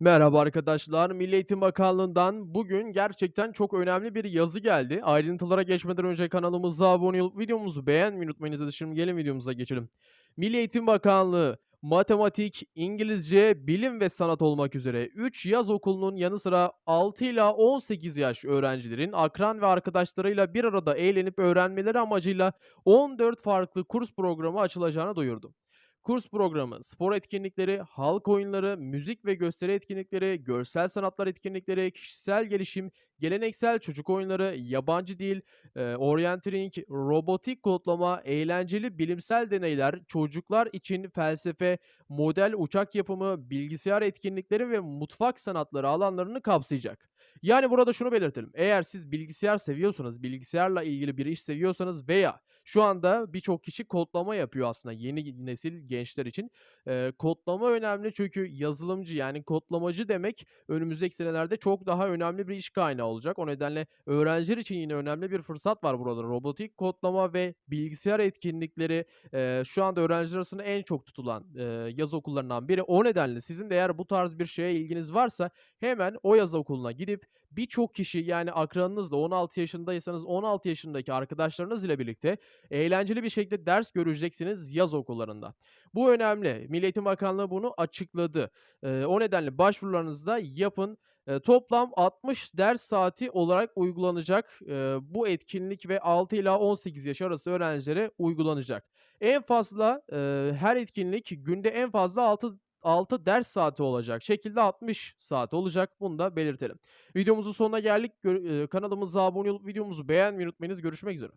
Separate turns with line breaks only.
Merhaba arkadaşlar. Milli Eğitim Bakanlığı'ndan bugün gerçekten çok önemli bir yazı geldi. Ayrıntılara geçmeden önce kanalımıza abone olup videomuzu beğenmeyi unutmayınız. Hadi şimdi gelin videomuza geçelim. Milli Eğitim Bakanlığı matematik, İngilizce, bilim ve sanat olmak üzere 3 yaz okulunun yanı sıra 6 ila 18 yaş öğrencilerin akran ve arkadaşlarıyla bir arada eğlenip öğrenmeleri amacıyla 14 farklı kurs programı açılacağını duyurdu. Kurs programı, spor etkinlikleri, halk oyunları, müzik ve gösteri etkinlikleri, görsel sanatlar etkinlikleri, kişisel gelişim, geleneksel çocuk oyunları, yabancı dil, eee, orienteering, robotik kodlama, eğlenceli bilimsel deneyler, çocuklar için felsefe, model uçak yapımı, bilgisayar etkinlikleri ve mutfak sanatları alanlarını kapsayacak. Yani burada şunu belirtelim. Eğer siz bilgisayar seviyorsanız, bilgisayarla ilgili bir iş seviyorsanız veya şu anda birçok kişi kodlama yapıyor aslında yeni nesil gençler için. Eee, kodlama önemli çünkü yazılımcı yani kodlamacı demek önümüzdeki senelerde çok daha önemli bir iş kaynağı olacak. O nedenle öğrenciler için yine önemli bir fırsat var burada. Robotik kodlama ve bilgisayar etkinlikleri eee, şu anda öğrenciler arasında en çok tutulan eee, yaz okullarından biri. O nedenle sizin de eğer bu tarz bir şeye ilginiz varsa hemen o yaz okuluna gidip birçok kişi yani akranınızla 16 yaşındaysanız 16 yaşındaki arkadaşlarınız ile birlikte eğlenceli bir şekilde ders göreceksiniz yaz okullarında. Bu önemli. Milli Eğitim Bakanlığı bunu açıkladı. Eee, o nedenle başvurularınızı da yapın. Toplam 60 ders saati olarak uygulanacak, bu etkinlik ve 6 ila 18 yaş arası öğrencilere uygulanacak. En fazla, her etkinlik günde en fazla 6 6 ders saati olacak şekilde 60 saat olacak. Bunu da belirtelim. Videomuzun sonuna geldik. Gör kanalımıza abone olup videomuzu beğenmeyi unutmayınız. Görüşmek üzere.